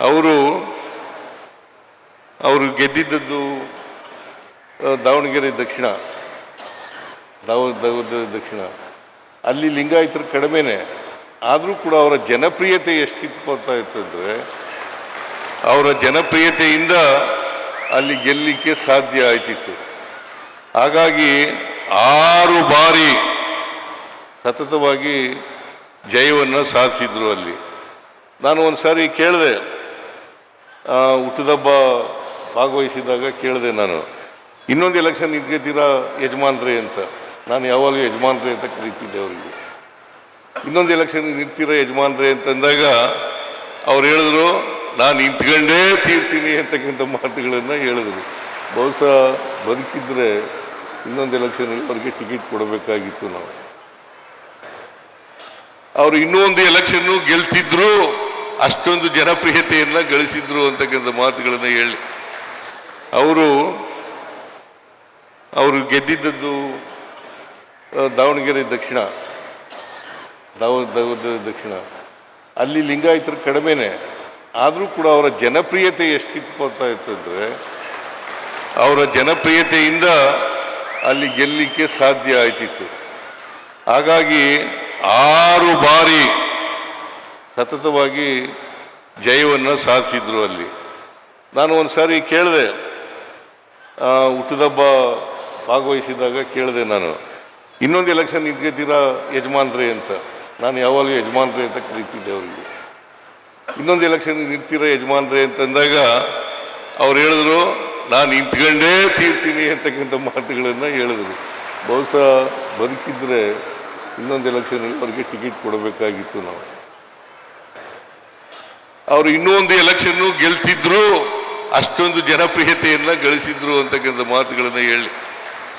ಅವರು ಅವರು ಗೆದ್ದಿದ್ದದ್ದು ದಾವಣಗೆರೆ ದಕ್ಷಿಣ. ದಾವ ದಕ್ಷಿಣ. ಅಲ್ಲಿ ಲಿಂಗಾಯತರು ಕಡಿಮೆನೆ. ಆದರೂ ಕೂಡ ಅವರ ಜನಪ್ರಿಯತೆ ಎಷ್ಟಿತ್ತು ಅಂತ ಇತ್ತಂದರೆ, ಅವರ ಜನಪ್ರಿಯತೆಯಿಂದ ಅಲ್ಲಿ ಗೆಲ್ಲಲಿಕ್ಕೆ ಸಾಧ್ಯ ಆಯ್ತಿತ್ತು. ಹಾಗಾಗಿ ಆರು ಬಾರಿ ಸತತವಾಗಿ ಜಯವನ್ನು ಸಾಧಿಸಿದ್ರು ಅಲ್ಲಿ. ನಾನು ಒಂದು ಸಾರಿ ಕೇಳಿದೆ ಹುಟ್ಟದಬ್ಬ ಭಾಗವಹಿಸಿದಾಗ ಕೇಳಿದೆ ನಾನು, ಇನ್ನೊಂದು ಎಲೆಕ್ಷನ್ ನಿಂತ್ಕೊತೀರಾ ಯಜಮಾನ್ರೆ ಅಂತ. ನಾನು ಯಾವಾಗಲೂ ಯಜಮಾನ್ರೆ ಅಂತ ಕರೀತಿದ್ದೆ ಅವರಿಗೆ. ಇನ್ನೊಂದು ಎಲೆಕ್ಷನ್ ನಿಂತೀರ ಯಜಮಾನ್ರೆ ಅಂತಂದಾಗ ಅವ್ರು ಹೇಳಿದ್ರು, ನಾನು ನಿಂತ್ಕೊಂಡೇ ತೀರ್ತೀನಿ ಅಂತಕ್ಕಂಥ ಮಾತುಗಳನ್ನು ಹೇಳಿದ್ರು. ಬಹುಶಃ ಬದುಕಿದ್ರೆ ಇನ್ನೊಂದು ಎಲೆಕ್ಷನಲ್ಲಿ ಅವ್ರಿಗೆ ಟಿಕೆಟ್ ಕೊಡಬೇಕಾಗಿತ್ತು ನಾವು. ಅವರು ಇನ್ನೂ ಒಂದು ಎಲೆಕ್ಷನ್ನು ಗೆಲ್ತಿದ್ರು. ಅಷ್ಟೊಂದು ಜನಪ್ರಿಯತೆಯನ್ನು ಗಳಿಸಿದ್ರು ಅಂತಕ್ಕಂಥ ಮಾತುಗಳನ್ನು ಹೇಳಿ. ಅವರು ಅವರು ಗೆದ್ದಿದ್ದದ್ದು ದಾವಣಗೆರೆ ದಕ್ಷಿಣ. ದಾವ ದಾವಣಗೆರೆ ದಕ್ಷಿಣ. ಅಲ್ಲಿ ಲಿಂಗಾಯತರು ಕಡಿಮೆನೇ. ಆದರೂ ಕೂಡ ಅವರ ಜನಪ್ರಿಯತೆ ಎಷ್ಟಿತ್ತು ಅಂತ ಇತ್ತಂದರೆ ಅವರ ಜನಪ್ರಿಯತೆಯಿಂದ ಅಲ್ಲಿ ಗೆಲ್ಲಲಿಕ್ಕೆ ಸಾಧ್ಯ ಆಯ್ತಿತ್ತು. ಹಾಗಾಗಿ ಆರು ಬಾರಿ ಸತತವಾಗಿ ಜಯವನ್ನು ಸಾಧಿಸಿದ್ರು ಅಲ್ಲಿ. ನಾನು ಒಂದು ಸಾರಿ ಕೇಳಿದೆ ಹುಟ್ಟಿದಬ್ಬ ಭಾಗವಹಿಸಿದಾಗ ಕೇಳಿದೆ ನಾನು, ಇನ್ನೊಂದು ಎಲೆಕ್ಷನ್ ನಿಂತ್ಕೊತೀರಾ ಯಜಮಾನ್ರೆ ಅಂತ. ನಾನು ಯಾವಾಗಲೂ ಯಜಮಾನ್ರೆ ಅಂತ ಕರೀತಿದ್ದೆ ಅವರಿಗೆ. ಇನ್ನೊಂದು ಎಲೆಕ್ಷನ್ ನಿಂತೀರಾ ಯಜಮಾನ್ರೆ ಅಂತಂದಾಗ ಅವ್ರು ಹೇಳಿದ್ರು, ನಾನು ನಿಂತ್ಕೊಂಡೇ ತೀರ್ತೀನಿ ಅಂತಕ್ಕಂಥ ಮಾತುಗಳನ್ನು ಹೇಳಿದ್ರು. ಬಹುಶಃ ಬದುಕಿದ್ರೆ ಇನ್ನೊಂದು ಎಲೆಕ್ಷನಲ್ಲಿ ಅವ್ರಿಗೆ ಟಿಕೆಟ್ ಕೊಡಬೇಕಾಗಿತ್ತು ನಾವು. ಅವರು ಇನ್ನೂ ಒಂದು ಎಲೆಕ್ಷನ್ನು ಗೆಲ್ತಿದ್ರು ಅಷ್ಟೊಂದು ಜನಪ್ರಿಯತೆಯನ್ನು ಗಳಿಸಿದ್ರು ಅಂತಕ್ಕಂಥ ಮಾತುಗಳನ್ನು ಹೇಳಿ.